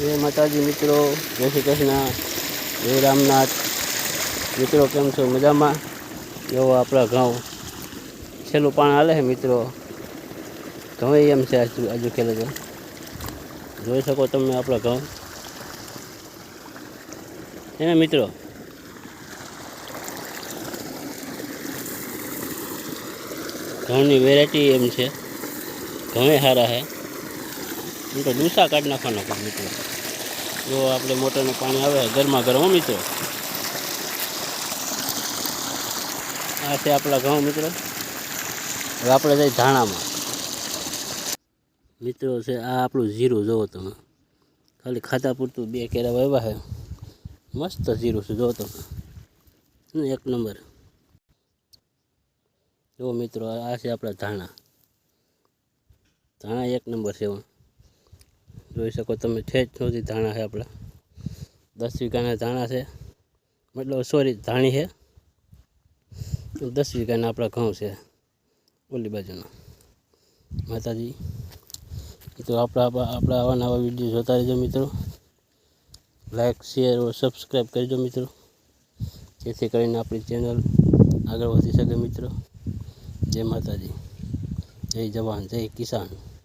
જય માતાજી મિત્રો, જય શ્રી કૃષ્ણ, જય રામનાથ. મિત્રો, કેમ છો? મજામાં? એવો આપણા ઘઉં છેલ્લું પાણ હાલે છે મિત્રો. ઘઉં એમ છે આજુ આજુ ખેલે તો જોઈ શકો તમે આપણા ઘઉં. એને મિત્રો? ઘઉંની વેરાયટી એમ છે. ઘઉં સારા છે. એમ તો ડૂસા કાઢી નાખવાનો પણ મિત્રો. જો આપણે મોટરનું પાણી આવે, ગરમા ગરમ મિત્રો. આ છે આપણા ઘઉં મિત્રો. હવે આપણે જઈ ધાણામાં. મિત્રો છે, આ આપણું જીરું જોવો તમે. ખાલી ખાતા પૂરતું બે કેરા વાવ્યા છે. મસ્ત જીરું છે જોવો તમે. એક નંબર. જો મિત્રો, આ છે આપણા ધાણા. ધાણા એક નંબર છે જોઈ શકો તમે, છે જ નહોતી ધાણા છે આપણા. દસ વીઘાના ધાણા છે. મતલબ સોરી ધાણી છે. દસ વીઘાના આપણા ઘઉં છે, ઓલી બાજુના. માતાજી તો આપણા આપણા આવા નવા વીડિયો જોતા રહેજો મિત્રો. લાઈક શેર સબસ્ક્રાઈબ કરજો મિત્રો. જેથી કરીને આપણી ચેનલ આગળ વધી શકે મિત્રો. જય માતાજી. જય જવાન, જય કિસાન.